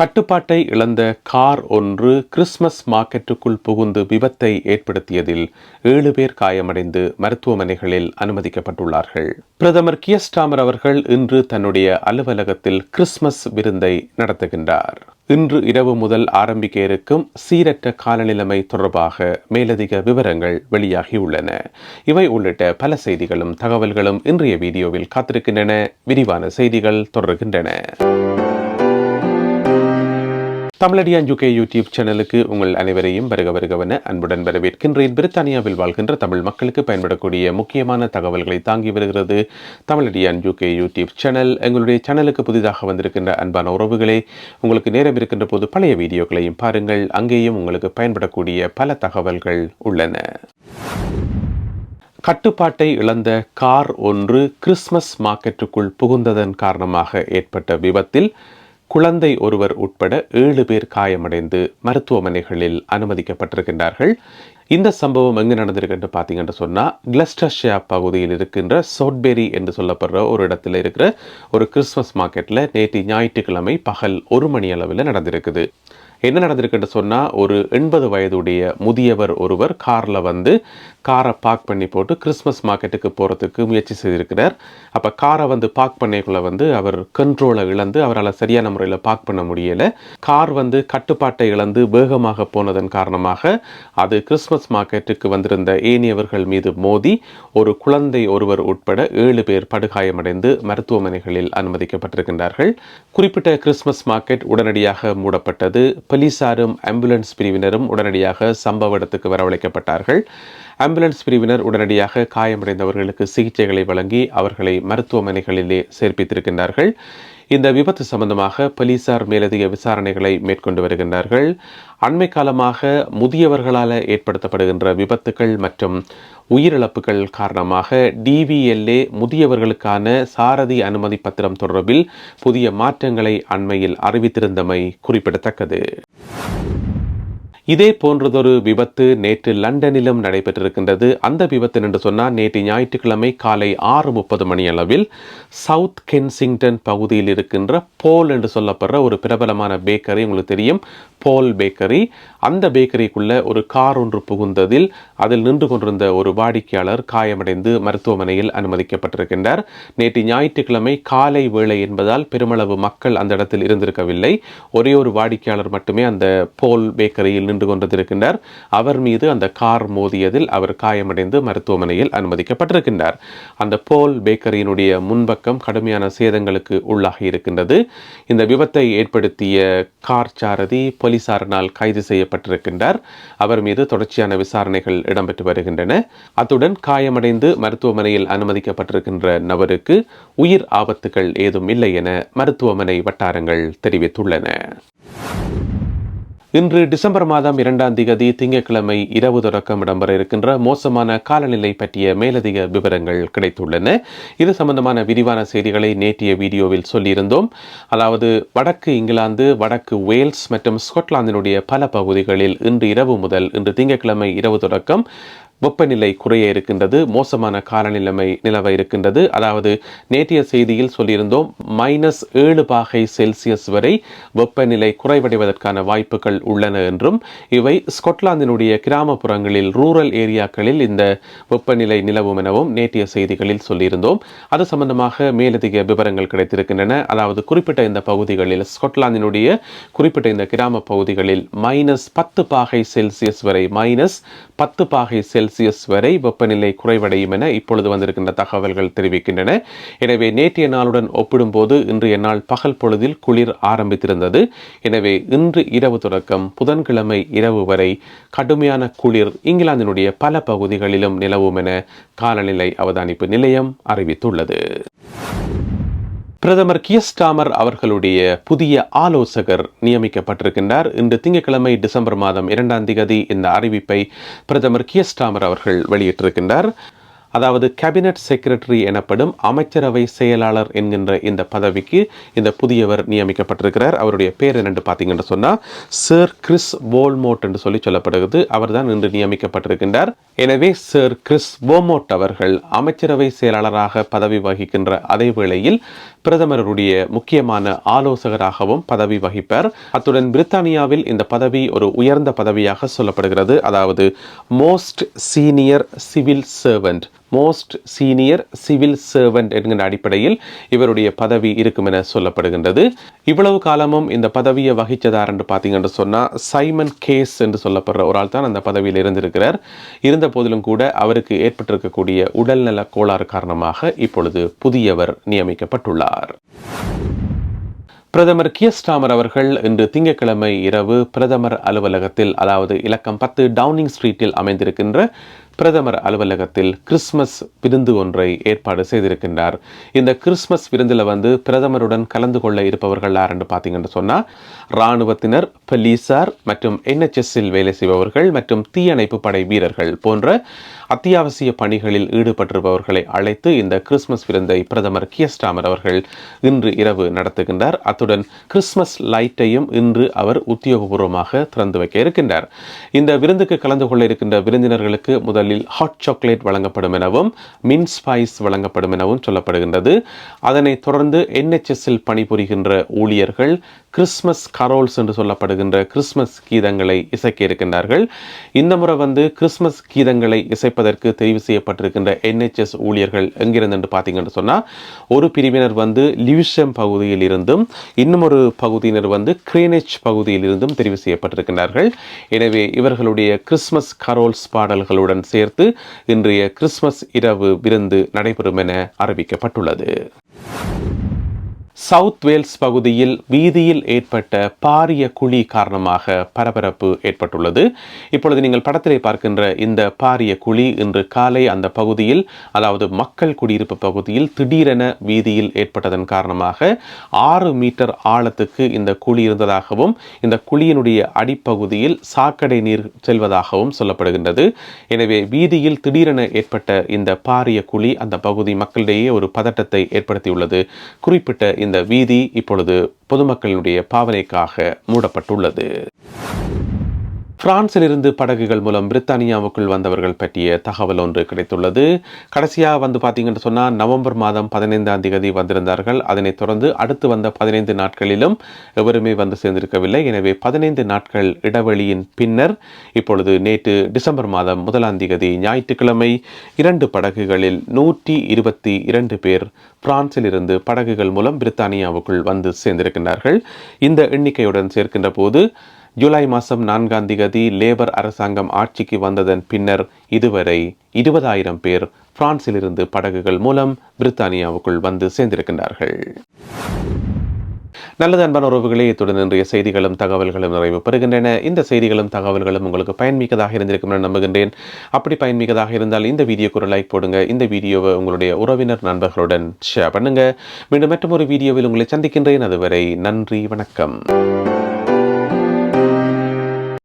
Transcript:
கட்டுப்பாட்டை இழந்த கார் ஒன்று கிறிஸ்மஸ் மார்க்கெட்டுக்குள் புகுந்து விபத்தை ஏற்படுத்தியதில் ஏழு பேர் காயமடைந்து மருத்துவமனைகளில் அனுமதிக்கப்பட்டுள்ளார்கள். பிரதமர் கியஸ்டாமர் அவர்கள் இன்று தன்னுடைய அலுவலகத்தில் கிறிஸ்மஸ் விருந்தை நடத்துகின்றார். இன்று இரவு முதல் ஆரம்பிக்க இருக்கும் சீரற்ற காலநிலைமை தொடர்பாக மேலதிக விவரங்கள் வெளியாகியுள்ளன. இவை உள்ளிட்ட பல செய்திகளும் தகவல்களும் இன்றைய வீடியோவில் காத்திருக்கின்றன. விரிவான செய்திகள் தொடர்கின்றன. தமிழடியான் யூகே யூடியூப் சேனலுக்கு உங்கள் அனைவரையும் வருக வருகவன அன்புடன் வரவேற்கின்றேன். பிரித்தானியாவில் வாழ்கின்ற தமிழ் மக்களுக்கு பயன்படக்கூடிய முக்கியமான தகவல்களை தாங்கி வருகிறது தமிழடியான் யூகே யூடியூப் சேனல் எங்களுடைய சேனலுக்கு புதிதாக வந்திருக்கின்ற அன்பான உறவுகளே உங்களுக்கு நேரம் இருக்கின்ற போது பழைய வீடியோக்களையும் பாருங்கள். அங்கேயும் உங்களுக்கு பயன்படக்கூடிய பல தகவல்கள் உள்ளன. கட்டுப்பாட்டை இழந்த கார் ஒன்று கிறிஸ்மஸ் மார்க்கெட்டுக்குள் புகுந்ததன் காரணமாக ஏற்பட்ட விபத்தில் குழந்தை ஒருவர் உட்பட ஏழு பேர் காயமடைந்து மருத்துவமனைகளில் அனுமதிக்கப்பட்டிருக்கின்றார்கள். இந்த சம்பவம் எங்கு நடந்திருக்குன்னு பார்த்தீங்கன்னு சொன்னால் கிளஸ்டர்ஷியா பகுதியில் இருக்கின்ற சோட்பெரி என்று சொல்லப்படுற ஒரு இடத்துல இருக்கிற ஒரு கிறிஸ்மஸ் மார்க்கெட்டில் நேற்று ஞாயிற்றுக்கிழமை பகல் ஒரு மணி அளவில் நடந்திருக்குது. என்ன நடந்திருக்குன்னு சொன்னால் ஒரு எண்பது வயதுடைய முதியவர் ஒருவர் காரில் வந்து காரை பார்க் பண்ணி போட்டு கிறிஸ்மஸ் மார்க்கெட்டுக்கு போகிறதுக்கு முயற்சி செய்திருக்கிறார். அப்போ காரை வந்து பார்க் பண்ணிக்குள்ள வந்து அவர் கண்ட்ரோலை இழந்து அவரால் சரியான முறையில் பார்க் பண்ண முடியலை. கார் வந்து கட்டுப்பாட்டை இழந்து வேகமாக போனதன் காரணமாக அது கிறிஸ்மஸ் மார்க்கெட்டுக்கு வந்திருந்த ஏனியவர்கள் மீது மோதி ஒரு குழந்தை ஒருவர் உட்பட ஏழு பேர் படுகாயமடைந்து மருத்துவமனைகளில் அனுமதிக்கப்பட்டிருக்கின்றார்கள். குறிப்பிட்ட கிறிஸ்மஸ் மார்க்கெட் உடனடியாக மூடப்பட்டது. போலீசாரும் ஆம்புலன்ஸ் பிரிவினரும் உடனடியாக சம்பவ இடத்துக்கு வரவழைக்கப்பட்டார்கள். ஆம்புலன்ஸ் பிரிவினர் உடனடியாக காயமடைந்தவர்களுக்கு சிகிச்சைகளை வழங்கி அவர்களை மருத்துவமனைகளிலே சேர்ப்பித்திருக்கின்றார்கள். இந்த விபத்து சம்பந்தமாக போலீசார் மேலதிக விசாரணைகளை மேற்கொண்டு வருகின்றார்கள். அண்மை காலமாக முதியவர்களால் ஏற்படுத்தப்படுகின்ற விபத்துகள் மற்றும் உயிரிழப்புகள் காரணமாக டிவிஎல்ஏ முதியவர்களுக்கான சாரதி அனுமதி பத்திரம் தொடர்பில் புதிய மாற்றங்களை அண்மையில் அறிவித்திருந்தமை குறிப்பிடத்தக்கது. இதே போன்றதொரு விபத்து நேற்று லண்டனிலும் நடைபெற்றிருக்கின்றது. அந்த விபத்து என்று சொன்னால் நேற்று ஞாயிற்றுக்கிழமை காலை ஆறு முப்பது மணி அளவில் சவுத் கென்சிங்டன் பகுதியில் இருக்கின்ற போல் என்று சொல்லப்படுற ஒரு பிரபலமான பேக்கரி உங்களுக்கு தெரியும் போல் பேக்கரி. அந்த பேக்கரிக்குள்ளே ஒரு கார் ஒன்று புகுந்ததில் அதில் நின்று கொண்டிருந்த ஒரு வாடிக்கையாளர் காயமடைந்து மருத்துவமனையில் அனுமதிக்கப்பட்டிருக்கின்றார். நேற்று ஞாயிற்றுக்கிழமை காலை வேளை என்பதால் பெருமளவு மக்கள் அந்த இடத்தில் இருந்திருக்கவில்லை. ஒரே ஒரு வாடிக்கையாளர் மட்டுமே அந்த போல் பேக்கரியில் நின்று கொண்டிருக்கின்றார் அவர் மீது அந்த கார் மோதியதில் அவர் காயமடைந்து மருத்துவமனையில் அனுமதிக்கப்பட்டிருக்கின்றார். அந்த போல் பேக்கரியினுடைய முன்பக்கம் கடுமையான சேதங்களுக்கு உள்ளாகி இருக்கின்றது. இந்த விபத்தை ஏற்படுத்திய கார் சாரதி போலீசாரினால் கைது செய்ய செய்யப்பட்டிருக்கின்றார் அவர் மீது தொடர்ச்சியான விசாரணைகள் இடம்பெற்று வருகின்றன. அத்துடன் காயமடைந்து மருத்துவமனையில் அனுமதிக்கப்பட்டிருக்கின்ற நபருக்கு உயிர் ஆபத்துகள் ஏதும் இல்லை என மருத்துவமனை வட்டாரங்கள் தெரிவித்துள்ளன. இன்று டிசம்பர் மாதம் இரண்டாம் திகதி திங்கட்கிழமை இரவு தொடக்கம் இடம்பெற இருக்கின்ற மோசமான காலநிலை பற்றிய மேலதிக விவரங்கள் கிடைத்துள்ளன. இது சம்பந்தமான விரிவான செய்திகளை நேற்றைய வீடியோவில் சொல்லியிருந்தோம். அதாவது வடக்கு இங்கிலாந்து வடக்கு வேல்ஸ் மற்றும் ஸ்காட்லாந்தினுடைய பல பகுதிகளில் இன்று இரவு முதல் இன்று திங்கட்கிழமை இரவு தொடக்கம் வெப்பநிலை குறைய இருக்கின்றது மோசமான காலநிலைமை நிலவ இருக்கின்றது. அதாவது நேற்றைய செய்தியில் சொல்லியிருந்தோம் மைனஸ் ஏழு பாகை செல்சியஸ் வரை வெப்பநிலை குறைவடைவதற்கான வாய்ப்புகள் உள்ளன என்றும் இவை ஸ்கொட்லாந்தினுடைய கிராமப்புறங்களில் ரூரல் ஏரியாக்களில் இந்த வெப்பநிலை நிலவும் எனவும் நேற்றைய செய்திகளில் சொல்லியிருந்தோம். அது சம்பந்தமாக மேலதிக விவரங்கள் கிடைத்திருக்கின்றன. அதாவது குறிப்பிட்ட இந்த பகுதிகளில் ஸ்கொட்லாந்தினுடைய குறிப்பிட்ட இந்த கிராம பகுதிகளில் மைனஸ் பத்து பாகை செல்சியஸ் வரை மைனஸ் பத்து பாகை செல் செல்சியஸ் வரை வெப்பநிலை குறைவடையும் என இப்பொழுது வந்திருக்கின்ற தகவல்கள் தெரிவிக்கின்றன. எனவே நேற்றைய நாளுடன் ஒப்பிடும்போது இன்றைய நாள் பகல் பொழுதில் குளிர் ஆரம்பித்திருந்தது. எனவே இன்று இரவு தொடக்கம் புதன்கிழமை இரவு வரை கடுமையான குளிர் இங்கிலாந்தினுடைய பல பகுதிகளிலும் நிலவும் என காலநிலை அவதானிப்பு நிலையம் அறிவித்துள்ளது. பிரதமர் கியஸ்டாமர் அவர்களுடைய புதிய ஆலோசகர் நியமிக்கப்பட்டிருக்கின்றார். இன்று திங்கட்கிழமை டிசம்பர் மாதம் இரண்டாம் திகதி இந்த அறிவிப்பை பிரதமர் கியஸ்டாமர் அவர்கள் வெளியிட்டிருக்கின்றார். அதாவது கேபினட் செக்ரட்டரி எனப்படும் அமைச்சரவை செயலாளர் என்கின்ற இந்த பதவிக்கு இந்த புதியவர் நியமிக்கப்பட்டிருக்கிறார். அவருடைய பேர் என்னென்று பார்த்தீங்கன்னு சொன்னால் சர் கிறிஸ் வோல்மோட் என்று சொல்லி சொல்லப்படுகிறது. அவர்தான் இன்று நியமிக்கப்பட்டிருக்கின்றார். எனவே சர் கிறிஸ் வோமோட் அவர்கள் அமைச்சரவை செயலாளராக பதவி வகிக்கின்ற அதே வேளையில் பிரதமருடைய முக்கியமான ஆலோசகராகவும் பதவி வகிப்பார். அத்துடன் பிரித்தானியாவில் இந்த பதவி ஒரு உயர்ந்த பதவியாக சொல்லப்படுகிறது. அதாவது most senior civil servant most senior civil servant என்கிற அடிப்படையில் இவருடைய பதவி இருக்கும் என சொல்லப்படுகின்றது. இவ்வளவு காலமும் இந்த பதவியை வகித்ததார் என்று பார்த்தீங்கன்னு சொன்னால் சைமன் கேஸ் என்று சொல்லப்படுற ஒரு ஆள் தான் அந்த பதவியில் இருந்திருக்கிறார். இருந்த போதிலும் கூட அவருக்கு ஏற்பட்டிருக்கக்கூடிய உடல்நல கோளாறு காரணமாக இப்பொழுது புதியவர் நியமிக்கப்பட்டுள்ளார். பிரதமர் கியஸ்டாமர் அவர்கள் இன்று திங்கட்கிழமை இரவு பிரதமர் அலுவலகத்தில் அதாவது இலக்கம் பத்து டவுனிங் ஸ்ட்ரீட்டில் அமைந்திருக்கின்ற பிரதமர் அலுவலகத்தில் கிறிஸ்மஸ் விருந்து ஒன்றை ஏற்பாடு செய்திருக்கின்றார். இந்த கிறிஸ்மஸ் விருந்தில் வந்து பிரதமருடன் கலந்து கொள்ள இருப்பவர்கள் யாருன்னு பார்த்தீங்கன்னு சொன்னால் இராணுவத்தினர் போலீசார் மற்றும் என்ஹெச்எஸ்ஸில் வேலை செய்பவர்கள் மற்றும் தீயணைப்பு படை வீரர்கள் போன்ற அத்தியாவசிய பணிகளில் ஈடுபட்டிருப்பவர்களை அழைத்து இந்த கிறிஸ்மஸ் விருந்தை பிரதமர் கியஸ்டாமர் அவர்கள் இன்று இரவு நடத்துகின்றார். அத்துடன் கிறிஸ்மஸ் லைட்டையும் இன்று அவர் உத்தியோகபூர்வமாக திறந்து வைக்க இருக்கின்றார். இந்த விருந்துக்கு கலந்து கொள்ள இருக்கின்ற விருந்தினர்களுக்கு முதல் முதலில் ஹாட் சாக்லேட் வழங்கப்படும் எனவும் மின் ஸ்பைஸ் வழங்கப்படும் எனவும் சொல்லப்படுகின்றது. அதனைத் தொடர்ந்து என்ஹெச்எஸ்ஸில் பணிபுரிகின்ற ஊழியர்கள் கிறிஸ்மஸ் கரோல்ஸ் என்று சொல்லப்படுகின்ற கிறிஸ்மஸ் கீதங்களை இசைக்க இருக்கின்றார்கள். இந்த முறை வந்து கிறிஸ்மஸ் கீதங்களை இசைப்பதற்கு தெரிவு செய்யப்பட்டிருக்கின்ற என்ஹெச்எஸ் ஊழியர்கள் எங்கிருந்து என்று பார்த்தீங்கன்னு சொன்னால் ஒரு பிரிவினர் வந்து லிவிஷம் பகுதியில் இருந்தும் இன்னும் ஒரு பகுதியினர் வந்து கிரேனேஜ் பகுதியில் இருந்தும் தெரிவு செய்யப்பட்டிருக்கிறார்கள் எனவே இவர்களுடைய கிறிஸ்மஸ் கரோல்ஸ் பாடல்களுடன் சேர்த்து இன்றைய கிறிஸ்மஸ் இரவு விருந்து நடைபெறும் என அறிவிக்கப்பட்டுள்ளது. சவுத் வேல்ஸ் பகுதியில் வீதியில் ஏற்பட்ட பாரிய குழி காரணமாக பரபரப்பு ஏற்பட்டுள்ளது. இப்பொழுது நீங்கள் படத்திலே பார்க்கின்ற இந்த பாரிய குழி இன்று காலை அந்த பகுதியில் அதாவது மக்கள் குடியிருப்பு பகுதியில் திடீரென வீதியில் ஏற்பட்டதன் காரணமாக ஆறு மீட்டர் ஆழத்துக்கு இந்த குழி இருந்ததாகவும் இந்த குழியினுடைய அடிப்பகுதியில் சாக்கடை நீர் செல்வதாகவும் சொல்லப்படுகின்றது. எனவே வீதியில் திடீரென ஏற்பட்ட இந்த பாரிய குழி அந்த பகுதி மக்களிடையே ஒரு பதட்டத்தை ஏற்படுத்தியுள்ளது. குறிப்பிட்ட இந்த வீதி இப்பொழுது பொதுமக்களுடைய பாவனைக்காக மூடப்பட்டுள்ளது. பிரான்சிலிருந்து படகுகள் மூலம் பிரித்தானியாவுக்குள் வந்தவர்கள் பற்றிய தகவல் ஒன்று கிடைத்துள்ளது. கடைசியாக வந்து பார்த்தீங்கன்னு சொன்னால் நவம்பர் மாதம் பதினைந்தாம் தேதி வந்திருந்தார்கள். அதனைத் தொடர்ந்து அடுத்து வந்த பதினைந்து நாட்களிலும் எவருமே வந்து சேர்ந்திருக்கவில்லை. எனவே பதினைந்து நாட்கள் இடைவெளியின் பின்னர் இப்பொழுது நேற்று டிசம்பர் மாதம் முதலாம் தேதி ஞாயிற்றுக்கிழமை இரண்டு படகுகளில் நூற்றி இருபத்தி இரண்டு பேர் பிரான்சிலிருந்து படகுகள் மூலம் பிரித்தானியாவுக்குள் வந்து சேர்ந்திருக்கின்றார்கள். இந்த எண்ணிக்கையுடன் சேர்க்கின்ற போது ஜூலை மாதம் நான்காம் திகதி லேபர் அரசாங்கம் ஆட்சிக்கு வந்ததன் பின்னர் இதுவரை இருபதாயிரம் பேர் பிரான்சிலிருந்து படகுகள் மூலம் பிரித்தானியாவுக்குள் வந்து சேர்ந்திருக்கின்றார்கள். நல்லது அன்பான உறவுகளே இத்துடன் இன்றைய செய்திகளும் தகவல்களும் நிறைவு பெறுகின்றன. இந்த செய்திகளும் தகவல்களும் உங்களுக்கு பயன்மிக்கதாக இருந்திருக்கும் என நம்புகின்றேன். அப்படி பயன்மிக்கதாக இருந்தால் இந்த வீடியோக்கு ஒரு லைக் போடுங்க. இந்த வீடியோவை உங்களுடைய உறவினர் நண்பர்களுடன் ஷேர் பண்ணுங்க. மீண்டும் மற்றும் ஒரு வீடியோவில் உங்களை சந்திக்கின்றேன். அதுவரை நன்றி வணக்கம்.